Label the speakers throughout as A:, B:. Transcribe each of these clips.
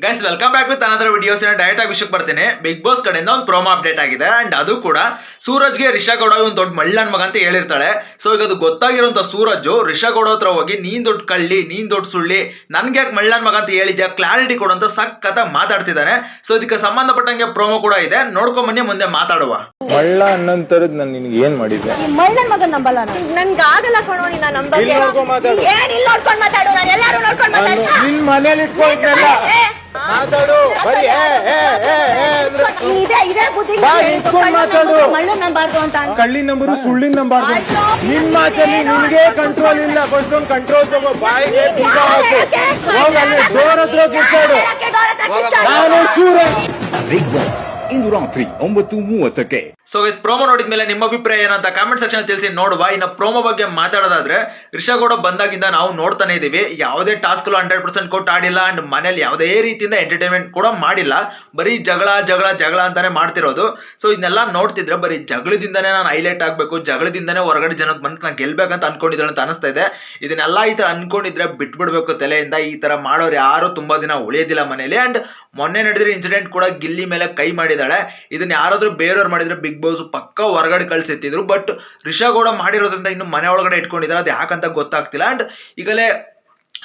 A: Guys welcome back with another videos direct ಆಗಿ ವಿಷಯಕ್ಕೆ ಬರ್ತೀನಿ. ಬಿಗ್ ಬಾಸ್ ಕಡೆಯಿಂದ ಒಂದು ಪ್ರೋಮೋ ಅಪ್ಡೇಟ್ ಆಗಿದೆ. ಅಂಡ್ ಅದು ಕೂಡ ಸೂರಜ್ಗೆ ರಿಷಾ ಗೌಡ ಒಂದು ದೊಡ್ಡ ಮಳ್ಳನ್ ಮಗ ಅಂತ ಹೇಳಿರ್ತಾಳೆ. ಸೊ ಈಗ ಅದು ಗೊತ್ತಾಗಿರುವಂತ ಸೂರಜ್ ರಿಷಾ ಗೌಡ ಹತ್ರ ಹೋಗಿ ನೀನ್ ದೊಡ್ಡ ಕಳ್ಳಿ ನೀನ್ ದೊಡ್ಡ ಸುಳ್ಳಿ ನನ್ಗೆ ಯಾಕೆ ಮಳ್ಳನ್ ಮಗ ಅಂತ ಹೇಳಿದ್ಯಾ? ಕ್ಲಾರಿಟಿ ಕೊಡುವಂತ ಸಖತ್ತ ಮಾತಾಡ್ತಿದ್ದಾನೆ. ಸೊ ಇದಕ್ಕೆ ಸಂಬಂಧಪಟ್ಟಂಗೆ ಪ್ರೋಮೋ ಕೂಡ ಇದೆ. ನೋಡ್ಕೊಂಡ್ ಬನ್ನಿ ಮುಂದೆ ಮಾತಾಡುವ.
B: ಮಳ್ಳ ಅನ್ನಂತರದ್ ನಾನು ನಿನ್ಗೆ ಏನ್ ಮಾಡಿದ್ದೆ?
C: ಮಳ್ಳನ್ ಮಗ ನಂಬಲ್ಲ ನಾನು. ನನ್ಗೆ ಆಗಲ್ಲ ಕಣೋ ನಿನ್ನ ನಂಬರ್
B: ಇಲ್ಲಿ ನೋಡ್ಕೊಂಡ್ ಮಾತಾಡು.
C: ಏನ್ ಇಲ್ಲಿ ನೋಡ್ಕೊಂಡ್ ಮಾತಾಡು? ನಾನು ಎಲ್ಲಾರು ನೋಡ್ಕೊಂಡ್
B: ನಾನು
C: ಮಾತಾಡ್ತಾ
B: ನಿನ್ ಮನೇಲಿ ಇಟ್ಕೊಳ್ತಲ್ಲ ಮಾತಾಡು ಬರೀ ಏ ಏ ಏ ಏ ಅಂದ್ರೆ
C: ಇದೇ ಇದೇ ಬುದ್ಧಿ
B: ಬಾ, ನಿಂತ್ಕೊಂಡ್ ಮಾತಾಡು.
C: ಮಳ್ಳು ನಂಬಾರ್ದು ಅಂತ
B: ಕಳ್ಳಿ ನಂಬರು ಸುಳ್ಳಿನ ನಂಬಾರ್ದು ನಿಮ್ ಮಾತಲ್ಲಿ ನಿನ್ಗೆ ಕಂಟ್ರೋಲ್ ಇಲ್ಲ ಫಸ್ಟ್ ಒಂದು ಕಂಟ್ರೋಲ್ ತಗೋ ಬಾಯಿಗೆ ಬೀಗ ಹಾಕು ಹೋಗ್ ಅಲ್ಲಿ ಡೋರ್ ಹತ್ರ ಕೂತ್ಕೊಡು ನಾನು ಸೂರಜ್
D: ಬಿಗ್ ಬಾಸ್ ಇಂದು ರಾತ್ರಿ ಒಂಬತ್ತು ಮೂವತ್ತಕ್ಕೆ
A: ಸೊ ಗೈಸ್ ಪ್ರೋಮೋ ನೋಡಿದ ಮೇಲೆ ನಿಮ್ಮ ಅಭಿಪ್ರಾಯ ಏನಂತ ಕಾಮೆಂಟ್ ಸೆಕ್ಷನ್ ತಿಳಿಸಿ, ನೋಡುವ. ಇನ್ನು ಪ್ರೋಮೋ ಬಗ್ಗೆ ಮಾತಾಡೋದಾದ್ರೆ ರಿಷಾ ಗೌಡ ಬಂದಾಗಿಂದ ನಾವು ನೋಡ್ತಾನೆ ಇದೀವಿ. ಯಾವುದೇ ಟಾಸ್ಕ್ ಹಂಡ್ರೆಡ್ ಪರ್ಸೆಂಟ್ ಕೊಟ್ಟು ಆಡಿಲ್ಲ ಅಂಡ್ ಮನೇಲಿ ಯಾವುದೇ ರೀತಿಯಿಂದ ಎಂಟರ್ಟೈನ್ಮೆಂಟ್ ಕೂಡ ಮಾಡಿಲ್ಲ. ಬರೀ ಜಗಳ ಜಗಳ ಜಗಳ ಅಂತಾನೆ ಮಾಡ್ತಿರೋದು. ಸೊ ಇದನ್ನೆಲ್ಲ ನೋಡ್ತಿದ್ರೆ ಬರೀ ಜಗಳದಿಂದನೇ ನಾನು ಹೈಲೈಟ್ ಆಗಬೇಕು. ಜಗಳದಿಂದನೇ ಹೊರಗಡೆ ಜನಕ್ಕೆ ಬಂದು ನಾನು ಗೆಲ್ಬೇಕಂತ ಅನ್ಕೊಂಡಿದ್ರು ಅಂತ ಅನಿಸ್ತಾ ಇದೆ. ಇದನ್ನೆಲ್ಲ ಈ ಥರ ಅನ್ಕೊಂಡಿದ್ರೆ ಬಿಟ್ಬಿಡ್ಬೇಕು ತಲೆಯಿಂದ. ಈ ತರ ಮಾಡೋರು ಯಾರು ತುಂಬಾ ದಿನ ಉಳಿಯೋದಿಲ್ಲ ಮನೇಲಿ. ಅಂಡ್ ಮೊನ್ನೆ ನಡೆದಿರೋ ಇನ್ಸಿಡೆಂಟ್ ಕೂಡ ಗಿಲ್ಲಿ ಮೇಲೆ ಕೈ ಮಾಡಿದಾಳೆ ಇದನ್ನ ಯಾರಾದರೂ ಬೇರೆಯವ್ರು ಮಾಡಿದ್ರೆ ಬಿಗ್ ಬಾಸ್ ಪಕ್ಕ ಹೊರಗಡೆ ಕಳ್ಸಿತ್ತಿದ್ರು ಬಟ್ ರಿಷಾ ಗೌಡ ಮಾಡಿರೋದ್ರಿಂದ ಇನ್ನು ಮನೆ ಒಳಗಡೆ ಇಟ್ಕೊಂಡಿದ್ದಾರೆ ಅದು ಯಾಕಂತ ಗೊತ್ತಾಗ್ತಿಲ್ಲ. ಅಂಡ್ ಈಗಲೇ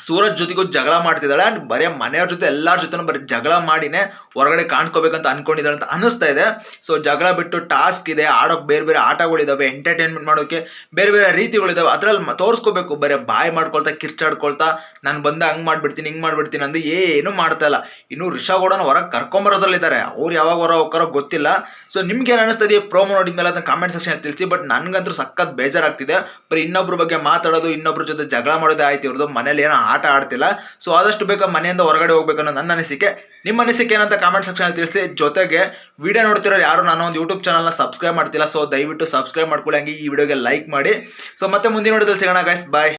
A: ಸೂರಜ್ ಜೊತೆಗೂ ಜಗಳ ಮಾಡ್ತಿದ್ದಾಳೆ ಅಂಡ್ ಬರೀ ಮನೆಯವ್ರ ಜೊತೆ ಎಲ್ಲಾರ ಜೊತೆ ಬರೀ ಜಗಳ ಮಾಡಿನೇ ಹೊರಗಡೆ ಕಾಣಿಸ್ಕೋಬೇಕಂತ ಅನ್ಕೊಂಡಿದ್ದಾಳೆ ಅಂತ ಅನಿಸ್ತಾ ಇದೆ. ಸೊ ಜಗಳ ಬಿಟ್ಟು ಟಾಸ್ಕ್ ಇದೆ, ಆಡೋಕೆ ಬೇರೆ ಬೇರೆ ಆಟಗಳಿದಾವೆ ಎಂಟರ್ಟೈನ್ಮೆಂಟ್ ಮಾಡೋಕೆ ಬೇರೆ ಬೇರೆ ರೀತಿಗಳಿದಾವೆ. ಅದ್ರಲ್ಲಿ ತೋರಿಸ್ಕೋಬೇಕು, ಬರೀ ಬಾಯ್ ಮಾಡ್ಕೊಳ್ತಾ, ಕಿರ್ಚಾಡ್ಕೊಳ್ತಾ, ನಾನು ಬಂದ ಹಂಗ್ ಮಾಡ್ಬಿಡ್ತೀನಿ, ಹಿಂಗೆ ಮಾಡ್ಬಿಡ್ತೀನಿ ಅಂದು ಏನು ಮಾಡ್ತಾ ಇಲ್ಲ. ಇನ್ನು ರಿಷಾ ಗೌಡನ ಹೊರಗೆ ಕರ್ಕೊಂಬರೋದ್ರಲ್ಲಿದ್ದಾರೆ. ಅವ್ರು ಯಾವಾಗ ಹೊರ ಹೋಗ್ತಾರೋ ಗೊತ್ತಿಲ್ಲ. ಸೊ ನಿಮ್ಗೆ ಏನು ಅನಿಸ್ತದೆ ಪ್ರೋಮೋ ನೋಡಿದ್ಮೇಲೆ ಅದನ್ನ ಕಾಮೆಂಟ್ ಸೆಕ್ಷನ್ ತಿಳಿಸಿ ಬಟ್ ನನಗಂತೂ ಸಖತ್ ಬೇಜಾರಾಗ್ತಿದೆ. ಬರೀ ಇನ್ನೊಬ್ರ ಬಗ್ಗೆ ಮಾತಾಡೋದು, ಇನ್ನೊಬ್ರ ಜೊತೆ ಜಗಳ ಮಾಡೋದೇ ಆಯ್ತು, ಇವ್ರದ್ದು ಮನೇಲಿ ಏನೋ ಆಟ ಆಡ್ತಿಲ್ಲ. ಸೊ ಆದಷ್ಟು ಬೇಗ ಮನೆಯಿಂದ ಹೊರಗಡೆ ಹೋಗ್ಬೇಕನ್ನೋ ನನ್ನ ಅನಿಸಿಕೆ. ನಿಮ್ಮ ಅನಿಸಿಕೆ ಏನಂತ ಕಾಮೆಂಟ್ ಸೆಕ್ಷನ್ ತಿಳಿಸಿ. ಜೊತೆಗೆ ವಿಡಿಯೋ ನೋಡ್ತಿರೋ ಯಾರು ನಾನು ಒಂದು ಯೂಟ್ಯೂಬ್ ಚಾನಲ್ನ ಸಬ್ಸ್ಕ್ರೈಬ್ ಮಾಡ್ತಿಲ್ಲ. ಸೊ ದಯವಿಟ್ಟು ಸಬ್ಸ್ಕ್ರೈಬ್ ಮಾಡ್ಕೊಳ್ಳಿ. ಹಂಗೆ ಈ ವಿಡಿಯೋಗೆ ಲೈಕ್ ಮಾಡಿ. ಸೊ ಮತ್ತೆ ಮುಂದಿನ ವಿಡಿಯೋದಲ್ಲಿ ಸಿಗೋಣ ಗೈಸ್ ಬಾಯ್